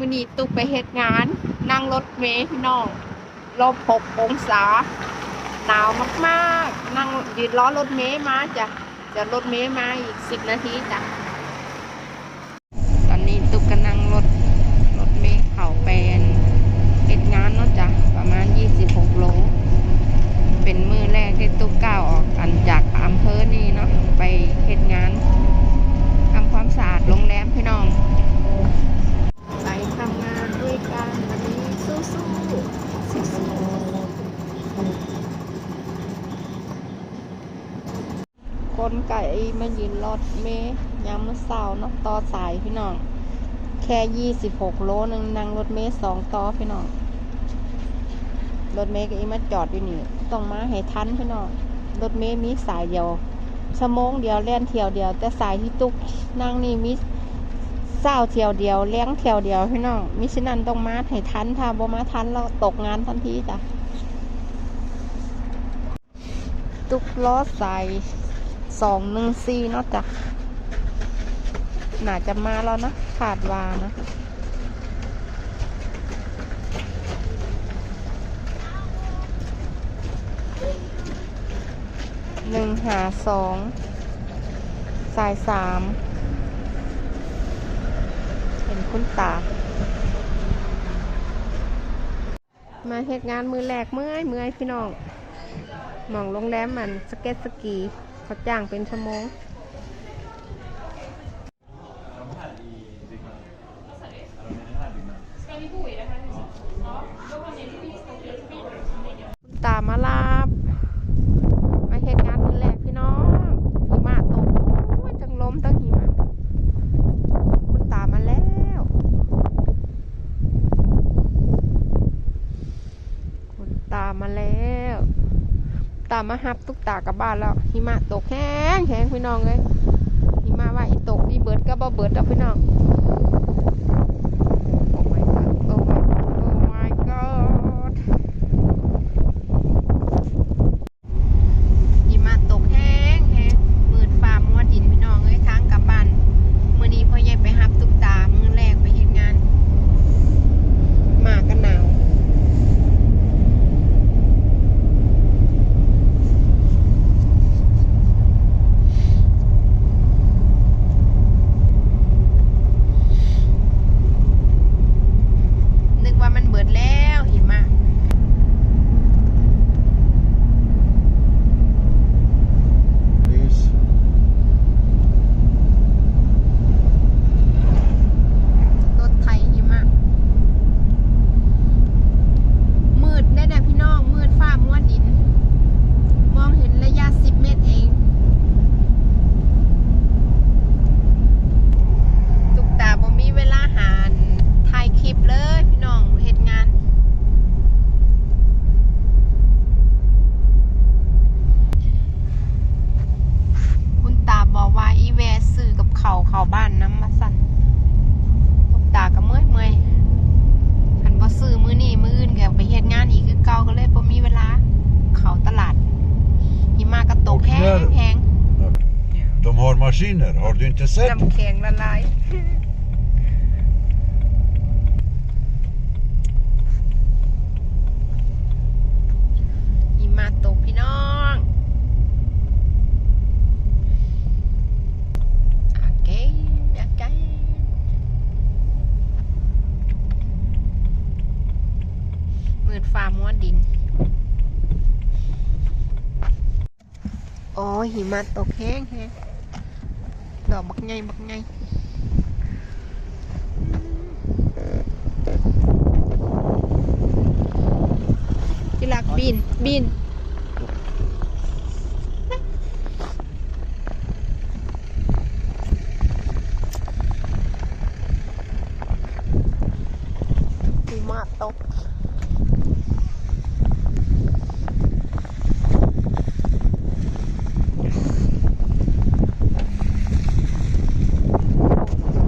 มื่อนี้ตุกไปเฮ็ดงาน นั่งรถเมล์พี่น้องลบหกองศา หนาวมากๆ นั่งยืนล้อรถเมล์มาจ้ะจะรถเมล์มาอีกสิบนาทีจ้ะ ตอนนี้ตุกกำลังรถรถเมล์เข้าไปเฮ็ดงานเนาะจ้ะประมาณ 26 โล เป็นมือแรกที่ตุกก้าวออกกันจากอำเภอนี่เนาะไปเฮ็ดงานทำความสะอาดโรงแรมพี่น้อง ไปทำงานด้วยกันวันนี้สู้ๆสู้ๆคน ไก่มายืนรถเมย์ยามมื้อเช้าเนาะต่อสายพี่น้อง แค่26โลนึงนั่งรถเมย์สองต่อพี่น้อง รถเมย์ก็อีมาจอดอยู่นี่ ต้องมาให้ทันพี่น้อง รถเมย์มีสายเดียวชั่วโมงเดียวแล่นเที่ยวเดียว แต่สายที่ตุกนั่งนี่มีเศร้าเที่ยวเดียวเลี้ยงเที่ยวเดียวพี่น้องมิฉะนั้นต้องมาให้ทันถ้าบ่มาทันเราตกงานทันทีจ้ะตุกล้อสาย สองหนึ่งสี่เนาะจ้ะน่าจะมาแล้วนะขาดวานะหนึ่งหาสองสายสามเห็นคุณตา มาเหตุงานมือแรกเมื่อยเมื่อยพี่น้องมองโรงแรมมันสเก็ตสกี เขาจ้างเป็นชั่วโมง คุณตามาลาบ มาเหตุงานมือแรกพี่น้องหิมะตกโอ้ยจังลมตั้งหิมะ คุณตามาแล้ว คุณตามาแล้ว ตามาฮับตุกตากลับบ้านแล้วหิมะตกแห้งแห้งพี่น้องเลยหิมะว่าอีตกอีเบิดก็บ่เบิดแล้วพี่น้อง โอ้ my god โอ้ my god โอ้ my god หิมะตกแห้งแห้งมืดฟ้ามัวดินพี่น้องเอ้ยทางกลับบ้านมื้อนี้พ่อใหญ่ไปหับตุกตา มื้อแรกไปเฮ็ดงาน มากันหนาว นึกว่ามันเบิดแล้วหิมะ Please. รถไถหิมะ มืดได้นะพี่น้อง มืดฟ้ามัวดิน มองเห็นระยะ 10 เมตรเอง ตุกตาบ่มีเวลาหารถ่ายคลิปเลยพี่น้องเฮ็ดงาน คุณตาบอกว่าอีแวซื้อกับเขาวเขาบ้านน้ำมาสั่น ตุกตาก็เมื่อยเมื่อยคันบ่ซื้อมื้อนี้มื้ออื่นก็ไปเฮ็ดงานอีกคือเก่าก็เลยบ่มีเวลา เข้าตลาดหิมะก็ตกแห้งแห้ง De har maskiner, har du inte sett? น้ำแข็งละลายหิมะตกพี่น้องอามืดฟ้ามัวดิน โอ้หิมะตกแห้งแห้ง ดอกบักไงบักไงที่รักบิน บิน หิมะตก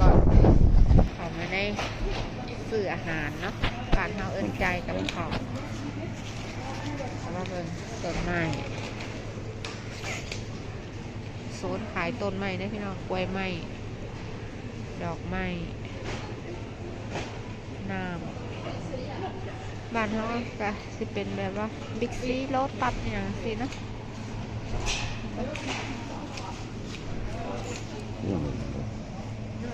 ก็เขาไม่ได้ซื้ออาหารเนาะการเฮาเอินใจกับเขาเอามาเบิ่งต้นไม้โซนขายต้นไม้ได้ พี่น้องกล้วยไม้ดอกไม้น้ำบ้านเขาก็สิเป็นแบบว่าบิ๊กซีรถตัดอย่างสินะ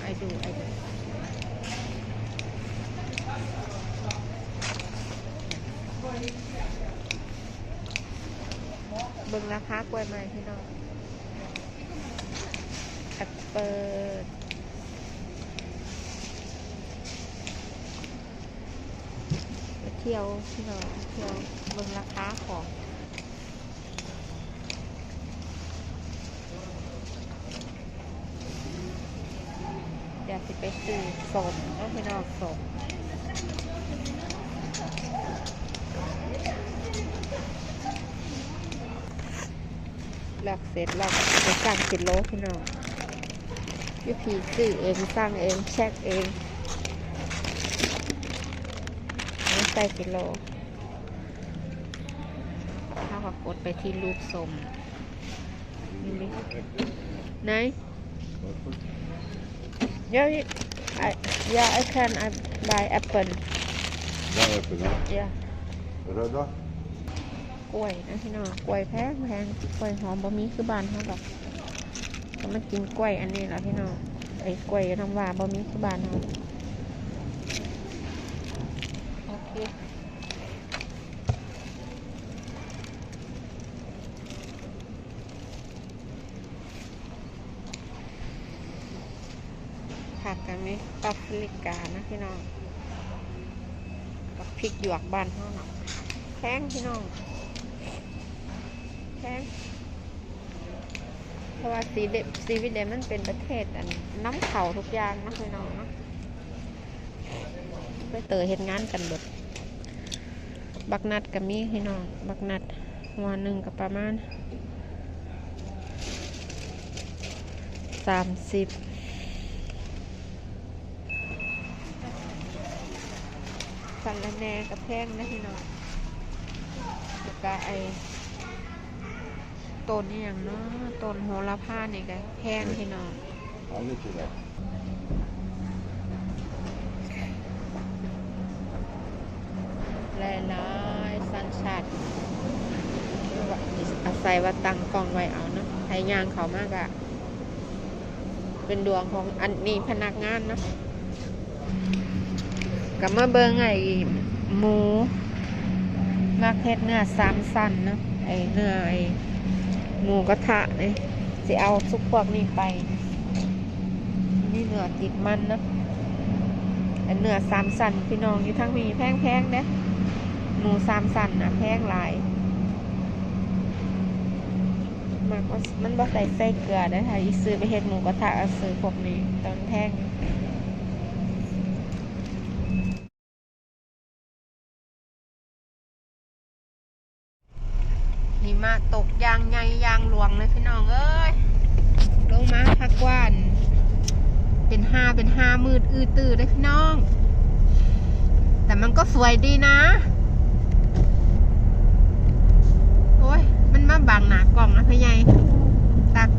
ไอดูไอดูเบิ่งราคากล้วยไม้พี่น้อง เปิลไปเที่ยวพี่น้องเที่ยวเบิ่งราคาของเดี๋ยวสิไปซื้อสมแล้วพี่น้องสมหลักเสร็จแล้วก็ไปสั่งกิโลพี่น้อง อยูพีซื้อเองสั่งเองเช็คเองไม่ใส่กิโลถ้าว่ากดไปที่รูปสมนี่ไหมไหน Yeah, you- I, yeah, I can I buy apple. Där uppe, ja. Yeah. Röda? กล้วยนะพี่น้องกล้วยแพงแพงกล้วยหอมบะมีคือบ้านเขาดอก ก็มากินกล้วยอันนี้แหละพี่น้อง ไอ้กล้วยน้ำว้าบะมีคือบ้านเขาโอเคผักกันไหมปัฟริกานะพี่น้องกับพริกหยวกบ้านเขาเนาะแพงพี่น้องแพงเพ ราะว่าซีเดซีวิเดนมันเป็นประเทศอันน้ำเขาทุกอย่างนะพี่น้องเนาะไปเตอเห็นงานกันเบิดบักนัดกับมีพี่น้องบักนัดวันหนึ่งกับประมาณสามสิบสันละแนกับแพงนะพี่น้องแล้วก็ไอ ต้นนี่อย่างเนาะต้นโหระพานี่ก็แพงพี่น้อง Ja, lite där. หลายหลายๆสัญชาติอาศัยว่าตั้งกล้องไว้เอาเนาะใช้ยางเขามากอะเป็นดวงของอันนี้พนักงานเนาะกับเมื่อเบิงไอ้หมูมากเฮ็ดเนื้อสามสันเนาะไอ้เนื้อไอ้ หมูกระทะนี่สิเอาทุกพวกนี้ไป นี่เนื้อติดมันนะอันเนื้อสามสันพี่น้องอยู่ทั้งมีแพงๆเด้หมูสามสันนะแพงหลายมากว่ามันบ่ใส่ไส้เกลือได้อค่ะอีซื้อไปเฮ็ดหมูกระทะซื้อพวกนี้ตอนแพงอยู่นี่ มาตกยางใหญ่ยางหลวงเลยพี่น้องเอ้ยลงมาพักวานเป็นห้าเป็นห้ามืดอื้อตื้อเลยพี่น้อง แต่มันก็สวยดีนะ โอ้ยมันมาบังหนากล่องนะพี่ใหญ่ตัก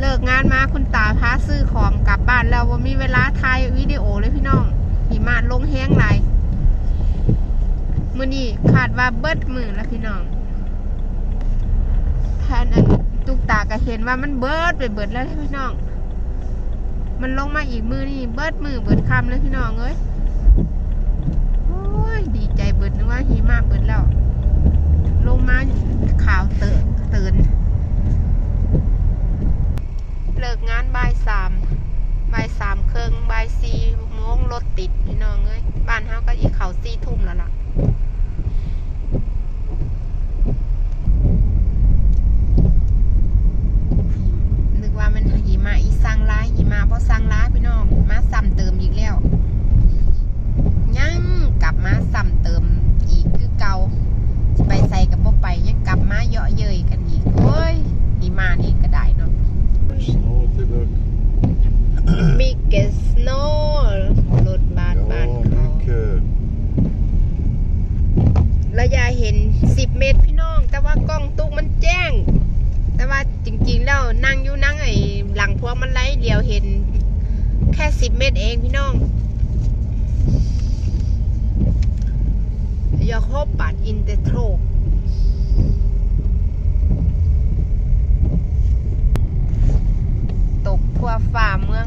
เลิกงานมาคุณตาพาซื้อของกลับบ้านแล้วว่ามีเวลาถ่ายวิดีโอเลยพี่น้องหิมะลงแห้งไร มือนี้ขาดว่าเบิดมือแล้วพี่น้องแทนอันตุกตาก็เห็นว่ามันเบิดไปเบิดแล้วพี่น้อง มันลงมาอีกมือนี่เบิดมือเบิดคำเลยพี่น้องเอ้ยโอ้ยดีใจเบิดนึกว่าหิมะเบิดแล้ว ลงมาขาวเตอะเตือนเลิกงานบ่ายสามบ่ายสามเครึ่งบ่ายสี่โมงรถติดพี่น้องเอ้ยบ้านเฮาก็อีเขาสี่ทุ่มแล้วล่ะ Yeah. เห็น10เมตรพี่น้อง แต่ว่ากล้องตุกมันแจ้ง แต่ว่าจริงๆแล้วนั่งอยู่นั่งไอ้หลังพวงมันไล่เดียวเห็น แค่สิบเมตรเองพี่น้องยาโคบปัดอินเตโทรตกทั่วฝ่าเมือง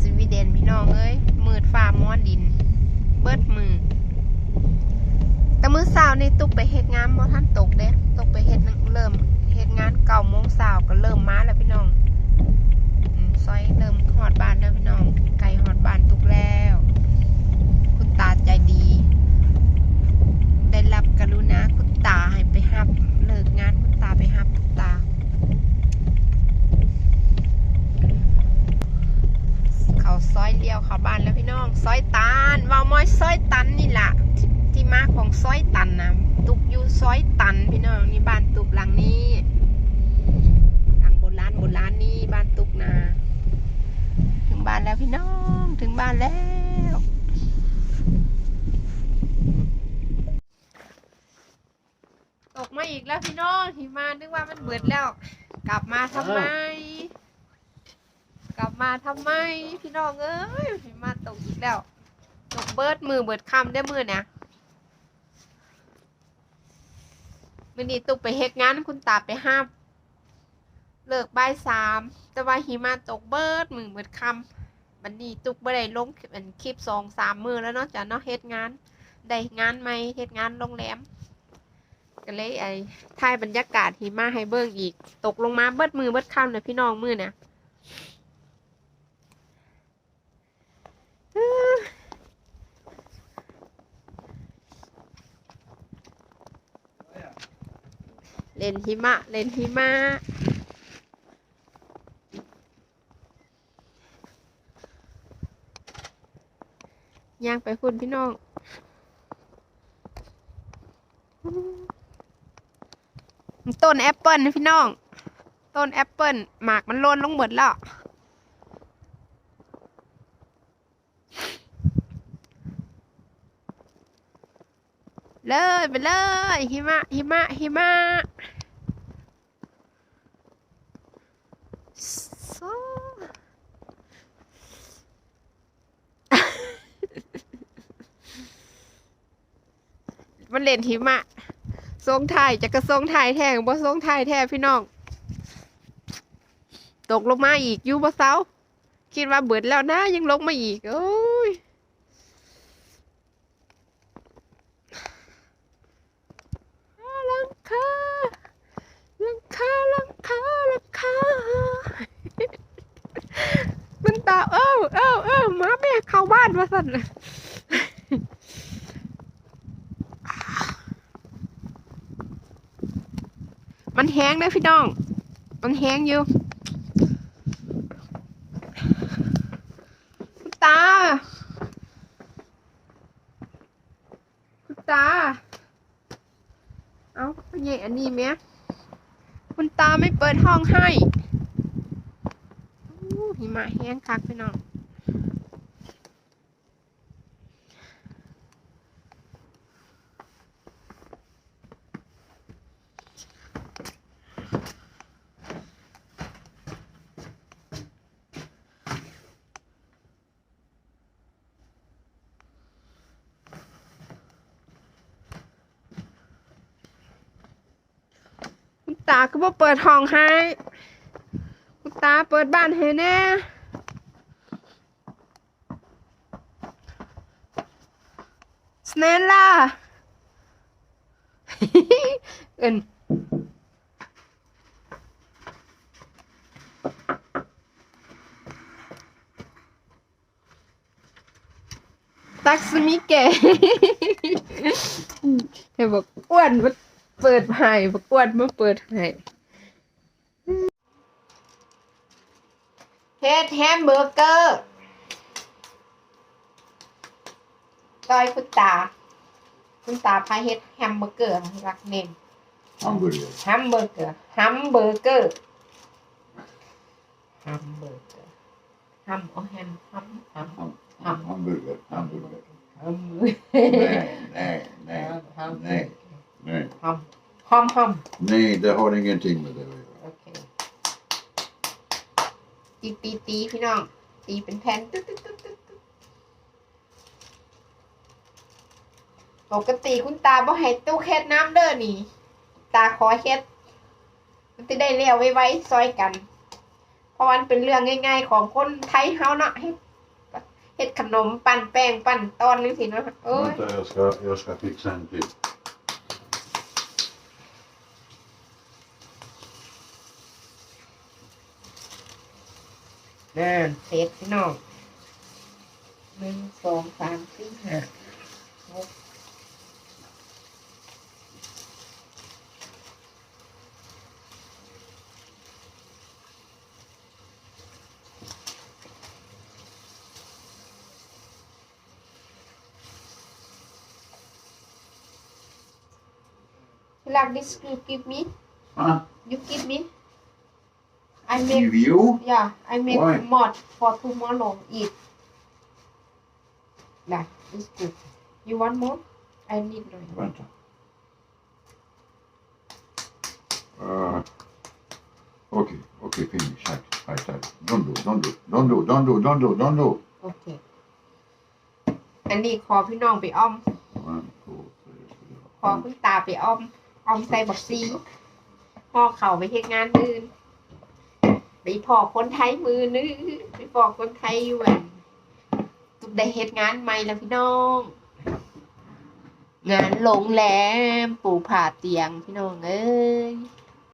สวีเดนพี่น้องเอ้ยมืดฝ่าม้วนดิน เบิดมือ แต่มื้อเช้านี่ตุกไปเฮ็ดงานบ่ทันตกเด้ตกไปเฮ็ดเริ่มเฮ็ดงานเก้าโมงเช้าก็เริ่มมาแล้วพี่น้องซอยเริ่มฮอดบ้านแล้วพี่น้อง ไกลฮอดบ้านตุกแล้ว คุณตาใจดี ได้รับกรุณาคุณตาให้ไปรับ เลิกงานคุณตาไปรับคุณตาเขาซอยเลี้ยวเขาบ้านแล้วพี่น้อง ซอยตันวาวมอยซอยตันนี่แหละ ที่มาของซอยตันนะตุกอยู่ซอยตันพี่น้องนี่บ้านตุกหลังนี้หลังโบราณโบราณนี่บ้านตุกนะถึงบ้านแล้วพี่น้องถึงบ้านแล้วตกมาอีกแล้วพี่น้องหิมะนึกว่ามันเบิดแล้ว กลับมาทำไม กลับมาทำไม พี่น้องเอ้ยหิมะตกอีกแล้ว ตกเบิดมือเบิดคำได้มือเนี่ย มื่อนี้ตุกไปเฮ็ดงานคุณตาไปห้ามเลิกบ่ายสามแต่ว่าหิมะตกเบิดมือเบิดคำบันนี้ตุกบ่ได้ลงเป็นคลิปสองสามมือแล้วเนาะจ้ะเนาะเฮ็ดงานได้งานใหมเฮ็ดงานโรงแรมก็เลยไอ้ถ่ายบรรยากาศหิมะให้เบิ่งอีก ตกลงมาเบิดมือเบิดคำเลยพี่น้องมือเนี่ย เล่นหิมะ เล่นหิมะย่างไปคุณพี่น้อง ต้นแอปเปิลนะพี่น้อง ต้นแอปเปิลหมากมันโลนลงหมดแล้ว เลยไปเลยหิมะหิมะหิมะโซมันเล่นหิมะทรงไทยจะกระทรงไทยแท้บ่ทรงไทยแท้พี่น้อง ตกลงมาอีกอยู่บ่เซาคิดว่าเบิดแล้วนะยังลงมาอีก โอ้ย ลังคาลังคาลังคาลังคา มันตาเอ้าเอ้าเอ้ามาแม่ เข้าบ้านมาสั่นมันแห้งเลยพี่น้อง มันแห้งอยู่คุณตาคุณตา เอาเป็นไงอันนี้ไหมคุณตาไม่เปิดห้องให้หิมะแห้งคักพี่น้องาก็บ่เปิดห้องให้คุณตาเปิดบ้านให้แน่สเนลล่าเอินตักสมิเกเห็นบอกอ้วนมัน เปิดให้บอกอ้วนมาเปิดให้เฮ็ดแฮมเบอร์เกอร์ซอยคุณตา คุณตาพาเฮ็ดแฮมเบอร์เกอร์รักเน้น Hamburger. แฮมเบอร์เกอร์แฮมเบอร์เกอร์แฮมเบอร์เกอร์แฮมเอาแฮมแฮมแฮม Ham, hamburger, hamburger. แฮม Nee, nee, nee, nee, nee. แฮมแฮมแฮม Nee, det har ingenting med det att göra. โอเคตีตีตีพี่น้อง ตีเป็นแผ่นตึ๊ดตึ๊ดตึ๊ดตึ๊ดตึ๊ดปกติคุณตาบ่ให้ตู้เฮ็ดน้ำเด้อนี่ ตาขอเฮ็ด มันจะได้เลี้ยวไว้ๆซอยกัน เพราะมันเป็นเรื่องง่าย ๆ ของคนไทยเฮาเนาะเฮ็ดเฮ็ดขนม ปั้นแป้ง ปั้นตอนนึงสิเนาะโอ้ย Vänta, jag ska, jag ska fixa en till. นั่นเสร็จพี่น้องหนึ่งสองสามสี่ห้าหกพี่รัก this you give me Huh? you give me I make Give you? Yeah, I make Why? mod for tomorrow eat. That is good. You want more? I need no. Vänta. Uh, okay, okay, finish. Right, right, right. Don't do, don't do, don't do, don't do, don't do, don't do. Okay. อันนี้ขอพี่น้องไปอ้อม One, two, three, four, ขอ five. คุณตาไปอ้อม อ้อมใส่บักซีพ่อเขาไปเฮ็ดงานอื่น ไปพอคนไทยมือนึงไปพอคนไทยอยู่แบบตุกได้เหตุงานใหม่แล้วพี่น้อง งานโรงแรมปูผ่าเตียงพี่น้องเอ้ย